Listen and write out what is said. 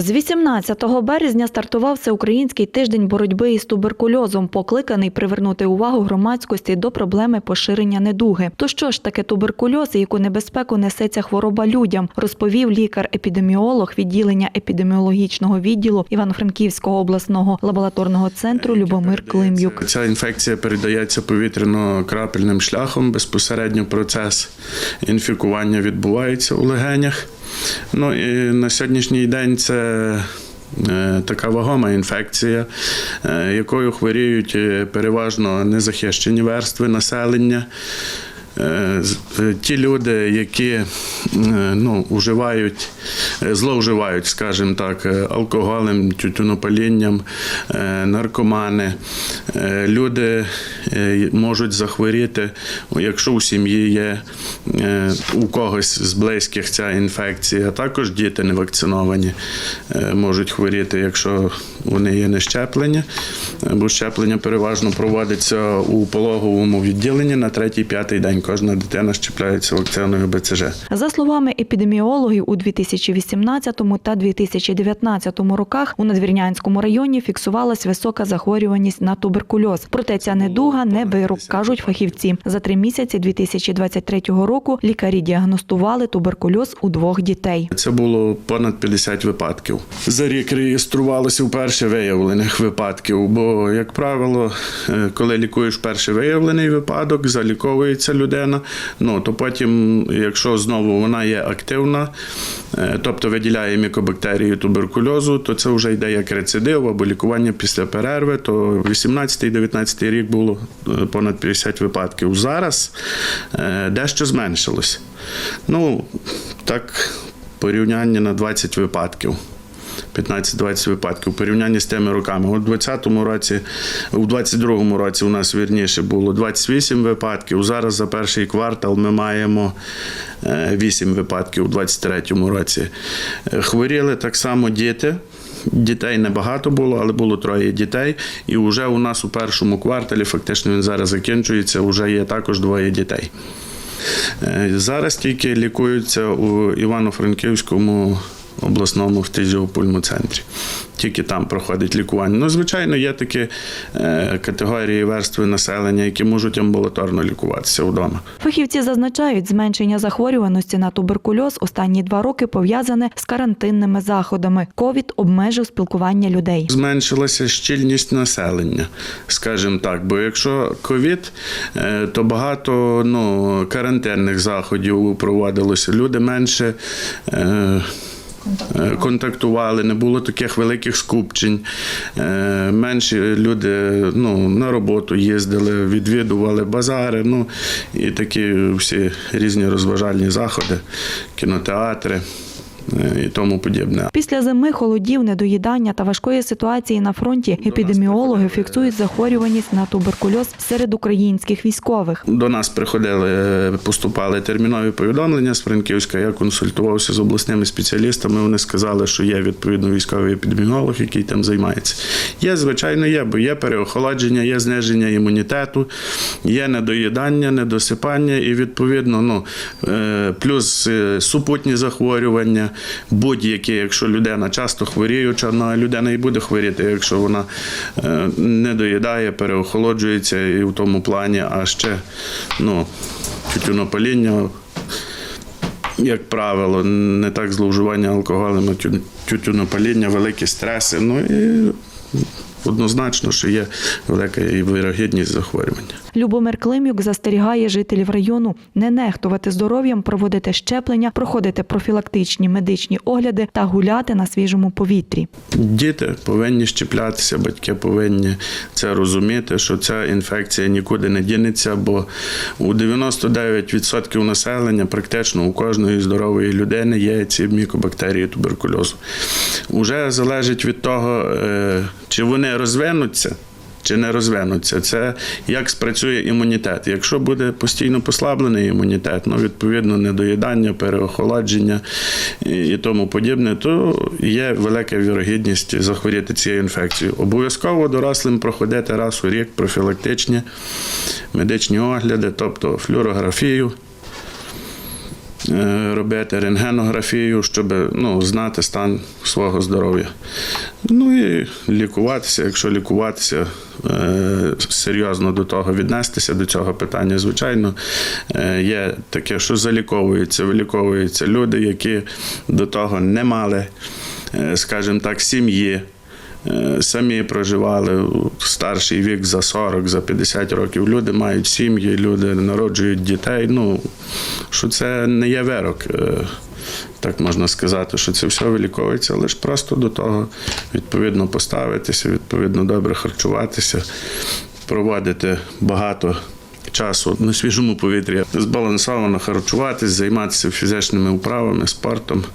З 18 березня стартував всеукраїнський тиждень боротьби із туберкульозом, покликаний привернути увагу громадськості до проблеми поширення недуги. То що ж таке туберкульоз і яку небезпеку несе ця хвороба людям, розповів лікар-епідеміолог відділення епідеміологічного відділу Івано-Франківського обласного лабораторного центру Любомир Клим'юк. Ця інфекція передається повітряно-крапельним шляхом. Безпосередньо процес інфікування відбувається у легенях. Ну і на сьогоднішній день це е, така вагома інфекція, е, якою хворіють е, переважно незахищені верстви населення. Ті люди, які ну, вживають, е, зловживають, скажімо так, алкоголем, тютюнопалінням, наркомани, люди можуть захворіти, якщо у сім'ї є у когось з близьких ця інфекція, також діти не вакциновані е, можуть хворіти, якщо вони є не щеплені, Е, бо щеплення переважно проводиться у пологовому відділенні на третій-п'ятий день. Кожна дитина щепляється вакциною БЦЖ. За словами епідеміологів, у 2018 та 2019 роках у Надвірнянському районі фіксувалась висока захворюваність на туберкульоз. Проте ця недуга не вирок, кажуть фахівці. За три місяці 2023 року лікарі діагностували туберкульоз у двох дітей. Це було понад 50 випадків. За рік реєструвалося вперше виявлених випадків. Бо, як правило, е, коли лікуєш перший виявлений випадок, заліковується людина. Ну то потім, якщо знову вона є активна, е, тобто виділяє мікобактерії туберкульозу, то це вже йде як рецидив або лікування після перерви. То 18-19 рік було е, понад 50 випадків. Зараз дещо зменшилось. Ну так порівняння на 20 випадків. 15-20 випадків у порівнянні з тими роками. У 20-му році, у 22-му році у нас вірніше було 28 випадків. Зараз за перший квартал ми маємо е, 8 випадків у 23-му році. Е, Хворіли так само діти. Дітей небагато було, але було троє дітей. І вже у нас у першому кварталі, фактично він зараз закінчується, вже є також двоє дітей. Е, Зараз тільки лікуються у Івано-Франківському обласному фтизіопульмоцентрі. Тільки там проходить лікування. Ну, звичайно, є такі е, категорії верстви населення, які можуть амбулаторно лікуватися вдома. Фахівці зазначають, зменшення захворюваності на туберкульоз останні два роки пов'язане з карантинними заходами. Ковід обмежив спілкування людей. Зменшилася щільність населення, скажімо так. Бо якщо ковід, е, то багато ну, карантинних заходів проводилося. Люди менше. Е, е, Контактували, не було таких великих скупчень. Е, Менші люди ну, на роботу їздили, відвідували базари, ну і такі всі різні розважальні заходи, кінотеатри і тому подібне. Після зими, холодів, недоїдання та важкої ситуації на фронті епідеміологи фіксують захворюваність на туберкульоз серед українських військових. До нас приходили, е, поступали термінові повідомлення з Франківська. Я консультувався з обласними спеціалістами. Вони сказали, що є відповідно військовий епідеміолог, який там займається. Є, звичайно, є, бо є переохолодження, є зниження імунітету, є недоїдання, недосипання і відповідно, ну е, плюс е, супутні захворювання, будь-які, якщо людина часто хворіюча, ну, людина і буде хворіти, якщо вона е, не доїдає, переохолоджується і в тому плані, а ще ну, тютюнопаління, як правило, не так зловживання алкоголем, а тютюнопаління, великі стреси. Ну і однозначно, що є велика і вирогідність захворювання. Любомир Климюк застерігає жителів району не нехтувати здоров'ям, проводити щеплення, проходити профілактичні медичні огляди та гуляти на свіжому повітрі. Діти повинні щеплятися, батьки повинні це розуміти, що ця інфекція нікуди не дінеться, бо у 99% населення, практично у кожної здорової людини є ці мікобактерії туберкульозу. Уже залежить від того, е, чи вони розвинуться. Чи не розвинуться, це як спрацює імунітет. Якщо буде постійно послаблений імунітет, ну відповідно недоїдання, переохолодження і, тому подібне, то є велика вірогідність захворіти цією інфекцією. Обов'язково дорослим проходити раз у рік профілактичні медичні огляди, тобто флюорографію. е, робити рентгенографію, щоб ну, знати стан свого здоров'я. Ну і лікуватися, якщо лікуватися, е, серйозно до того віднестися, до цього питання, звичайно, е, є таке, що заліковуються, виліковуються люди, які до того не мали, е, скажімо так, сім'ї. Самі проживали старший вік за 40, за 50 років. Люди мають сім'ї, люди народжують дітей. Ну, що це не є вирок. Так можна сказати, що це все виліковується, лише просто до того відповідно поставитися, відповідно добре харчуватися, проводити багато часу на свіжому повітрі, збалансовано харчуватись, займатися фізичними вправами, спортом.